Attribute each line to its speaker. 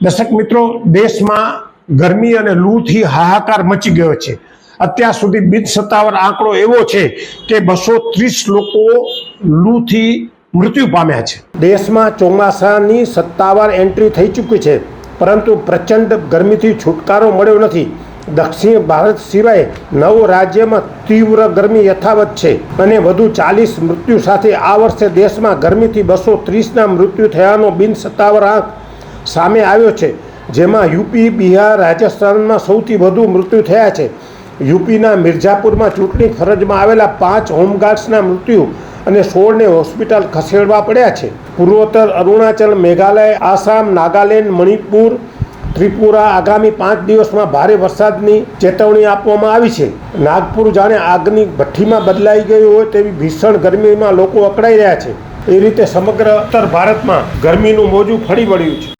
Speaker 1: દર્શક મિત્રો, દેશમાં ગરમી અને લૂથી હાહાકાર મચી ગયો છે. અત્યાર સુધી બિન સત્તાવાર આંકડો એવો છે કે બસો ત્રીસ લોકો લૂથી મૃત્યુ પામ્યા છે. દેશમાં ચોમાસાની સત્તાવાર એન્ટ્રી થઈ ચૂકી છે, પરંતુ પ્રચંડ ગરમીથી છુટકારો મળ્યો નથી. દક્ષિણ ભારત સિવાય નવ રાજ્યમાં તીવ્ર ગરમી યથાવત છે અને વધુ ચાલીસ મૃત્યુ સાથે આ વર્ષે દેશમાં ગરમીથી બસો ત્રીસના મૃત્યુ થયાનો બિન સત્તાવાર આંક સામે આવ્યો છે, જેમાં યુપી, બિહાર, રાજસ્થાનમાં સૌથી વધુ મૃત્યુ થયા છે. યુપીના મિર્ઝાપુરમાં ચૂંટણી ફરજમાં આવેલા પાંચ હોમગાર્ડ્સના મૃત્યુ અને સોળને હોસ્પિટલ ખસેડવા પડ્યા છે. પૂર્વોત્તર અરુણાચલ, મેઘાલય, આસામ, નાગાલેન્ડ, મણિપુર, ત્રિપુરા આગામી પાંચ દિવસમાં ભારે વરસાદની ચેતવણી આપવામાં આવી છે. નાગપુર જાણે આગની ભઠ્ઠીમાં બદલાઈ ગયું હોય તેવી ભીષણ ગરમીમાં લોકો અકળાઈ રહ્યા છે. એ રીતે સમગ્ર ઉત્તર ભારતમાં ગરમીનું મોજું ફરી વળ્યું છે.